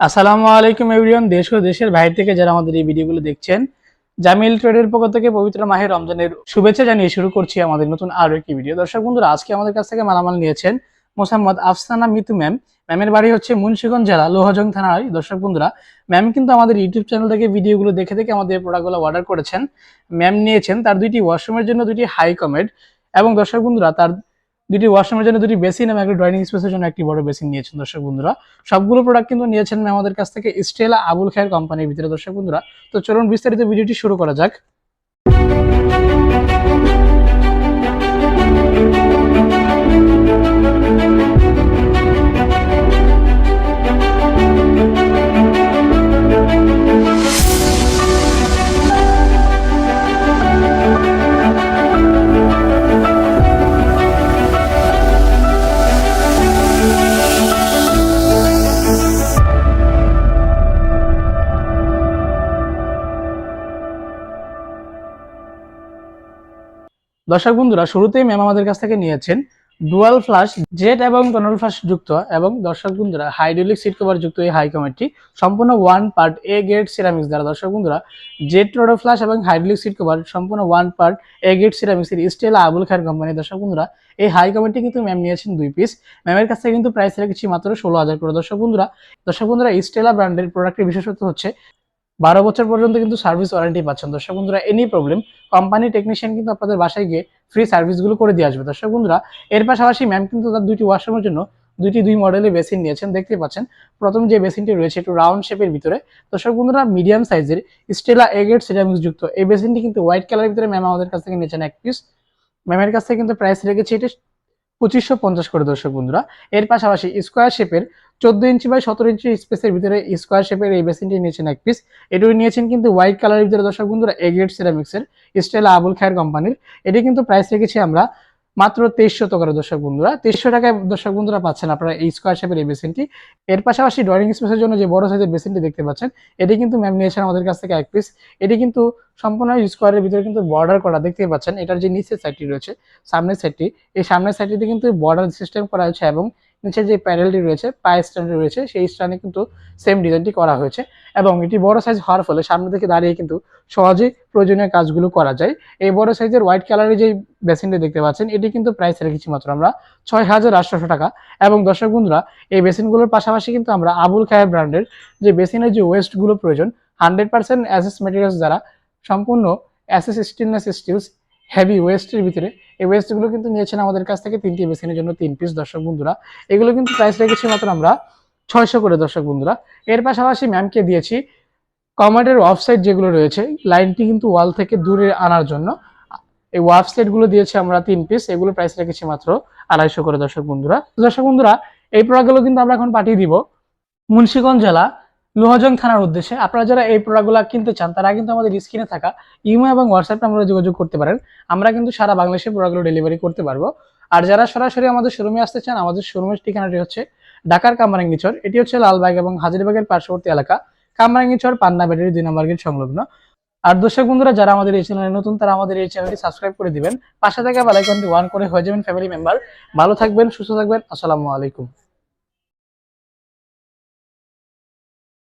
আসসালামু আলাইকুম এভরিওয়ান, দেশ ও দেশের বাইরে থেকে যারা আমাদের এই ভিডিওগুলো দেখছেন, জামিল ট্রেডের পক্ষ থেকে পবিত্র মাহে রমজানের শুভেচ্ছা জানিয়ে শুরু করছি আমাদের নতুন আরও একটি ভিডিও। দর্শক বন্ধুরা, আজকে আমাদের কাছ থেকে মালামাল নিয়েছেন মোসাম্মদ আফসানা মিতু ম্যাম। ম্যামের বাড়ি হচ্ছে মুন্সিগঞ্জ জেলা, লোহাজং থানার দর্শক বন্ধুরা, ম্যাম কিন্তু আমাদের ইউটিউব চ্যানেল থেকে ভিডিওগুলো দেখে দেখে আমাদের প্রোডাক্টগুলো অর্ডার করেছেন। ম্যাম নিয়েছেন তার দুইটি ওয়াশরুমের জন্য দুটি হাই কমেড এবং দর্শক বন্ধুরা, তার দুটি ওয়াশরুমের জন্য দুটি বেসিন এবং একটি ড্রয়িং স্পেসের জন্য একটি বড় বেসিন নিয়েছেন দর্শক বন্ধুরা। সবগুলো প্রোডাক্ট কিন্তু নিয়েছেন আমাদের কাছ থেকে স্টেলা আবুল খায়ের কোম্পানির ভিতরে দর্শক বন্ধুরা। তো চলুন বিস্তারিত ভিডিওটি শুরু করা যাক। দর্শক বন্ধুরা, শুরুতেই ম্যাম আমাদের কাছ থেকে নিয়েছেন ডুয়াল ফ্লাশ জেট এবং টনাল ফ্লাশ যুক্ত এবং দর্শক বন্ধুরা হাইড্রোলিক সিট কভার যুক্ত এই হাই কমেটটি সম্পূর্ণ ওয়ান পার্ট এ গেট সিরামিক্স দ্বারা। দর্শক বন্ধুরা জেট রোডো ফ্লাশ এবং হাইড্রোলিক সিট কভার সম্পূর্ণ ওয়ান পার্ট এ গেট সিরামিক্সের স্টেলা আবুল খায়ের কোম্পানি দর্শক বন্ধুরা, এই হাই কমেটটি কিন্তু ম্যাম নিয়েছেন দুই পিস ম্যামের কাছ থেকে কিন্তু প্রাইস রেখেছি মাত্র ষোলো হাজার করে। দর্শক বন্ধুরা দর্শক বন্ধুরা স্টেলা ব্র্যান্ডের প্রোডাক্টের বিশেষত্ব হচ্ছে বারো বছর পর্যন্ত কিন্তু সার্ভিস ওয়ারেন্টি পাচ্ছেন। দর্শক বন্ধুরা এনি প্রবলেম কোম্পানি টেকনিশিয়ান কিন্তু আপনাদের বাসায় গিয়ে ফ্রি সার্ভিসগুলো করে দিয়ে আসবে। দর্শক বন্ধুরা, এর পাশাপাশি ম্যাম কিন্তু তার দুইটি ওয়াশরুমের জন্য দুইটি দুই মডেলের বেসিন নিয়েছেন। দেখতে পাচ্ছেন, প্রথম যে বেসিনটি রয়েছে একটু রাউন্ড শেপের ভিতরে। দর্শক বন্ধুরা মিডিয়াম সাইজের স্টেলা এগেট সিরামিক্স যুক্ত। এই বেসিনটি কিন্তু হোয়াইট কালারের ভিতরে ম্যাম আমাদের কাছ থেকে নিয়েছেন এক পিস ম্যামের কাছ থেকে কিন্তু প্রাইস রেখেছে এটা পঁচিশশো পঞ্চাশ করে দর্শক বন্ধুরা। এর পাশাপাশি স্কোয়ার শেপের চোদ্দ ইঞ্চি বাই সতেরো ইঞ্চি স্পেসের ভিতরে স্কোয়ার শেপের এই বেসিনটি নিয়েছেন এক পিস এটি নিয়েছেন কিন্তু হোয়াইট কালারের ভিতরে। দর্শক বন্ধুরা এগ্রেড সিরামিক্সের স্টেলা আবুল খায়ের কোম্পানির এটি কিন্তু প্রাইস রেখেছি আমরা মাত্র তেইশশো করে দর্শক বন্ধুরা। তেইশশো টাকায় দর্শক বন্ধুরা পাচ্ছেন আপনারা এই স্কোয়ার শেপের এই বেসিনটি। এর পাশাপাশি ড্রয়িং স্পেসের জন্য যে বড় সাইজের বেসিনটি দেখতে পাচ্ছেন, এটি কিন্তু ম্যাম নিয়েছেন আমাদের কাছ থেকে এক পিস এটি কিন্তু সম্পূর্ণ স্কোয়ারের ভিতরে কিন্তু বর্ডার করা দেখতে পাচ্ছেন। এটার যে নিচের সাইডটি রয়েছে, সামনের সাইডটি এই সামনের সাইডটিতে কিন্তু বর্ডার সিস্টেম করা হয়েছে এবং নিচে যে প্যানেলটি রয়েছে, পায়ে স্ট্যান্ডটি রয়েছে, সেই স্ট্যান্ডে কিন্তু সেম ডিজাইনটি করা হয়েছে এবং এটি বড় সাইজ হওয়ার ফলে সামনে থেকে দাঁড়িয়ে কিন্তু সহজেই প্রয়োজনীয় কাজগুলো করা যায়। এই বড় সাইজের হোয়াইট কালারের যে বেসিনটি দেখতে পাচ্ছেন, এটি কিন্তু প্রাইস রেখেছি মাত্র আমরা ছয় হাজার আটশোশো টাকা। এবং দর্শক বন্ধুরা, এই বেসিনগুলোর পাশাপাশি কিন্তু আমরা আবুল খায়ের ব্র্যান্ডের যে বেসিনের যে ওয়েস্টগুলো প্রয়োজন হান্ড্রেড পার্সেন্ট অ্যাসেস মেটেরিয়ালস দ্বারা সম্পূর্ণ অ্যাসেস স্টিলনেস স্টিলস হেভি ওয়েস্টের ভিতরে, এই ওয়েস্টগুলো কিন্তু নিয়েছেন আমাদের কাছ থেকে তিনটি বেসিনের জন্য তিন পিস দর্শক বন্ধুরা। এগুলো কিন্তু প্রাইস রেখেছি মাত্র আমরা ছয়শো করে দর্শক বন্ধুরা। এর পাশাপাশি ম্যামকে দিয়েছি কমার্ডের ওয়েবসাইট যেগুলো রয়েছে লাইনটি কিন্তু ওয়াল থেকে দূরে আনার জন্য। এই ওয়েবসাইটগুলো দিয়েছি আমরা তিন পিস এগুলো প্রাইস রেখেছি মাত্র আড়াইশো করে দর্শক বন্ধুরা। দর্শক বন্ধুরা, এই প্রোডাক্টগুলো কিন্তু আমরা এখন পাঠিয়ে দিব মুন্সিগঞ্জ জেলা লোহাজং থানার উদ্দেশ্যে আপনারা যারা এই প্রোডাক্টগুলো কিনতে চান, তারা কিন্তু আমাদের স্ক্রিনে থাকা ইমো এবং হোয়াটসঅ্যাপে আমরা যোগাযোগ করতে পারেন। আমরা কিন্তু সারা বাংলাদেশে প্রোডাক্টগুলো ডেলিভারি করতে পারব। আর যারা সরাসরি আমাদের শোরুমে আসতে চান, আমাদের শোরুমের ঠিকানাটি হচ্ছে ঢাকার কামরাঙ্গিচর। এটি হচ্ছে লালবাগ এবং হাজিরবাগের পার্শ্ববর্তী এলাকা। কামরাঙ্গিচর, পান্না ব্যাটারি, দুই নম্বর গেট সংলগ্ন। আর দর্শক বন্ধুরা, যারা আমাদের এই চ্যানেলে নতুন, তারা আমাদের এই চ্যানেলটি সাবস্ক্রাইব করে দিবেন। পাশে থাকা বেলাইকনটি ওয়ান করে হয়ে যাবেন ফ্যামিলি মেম্বার ভালো থাকবেন, সুস্থ থাকবেন। আসসালামু আলাইকুম।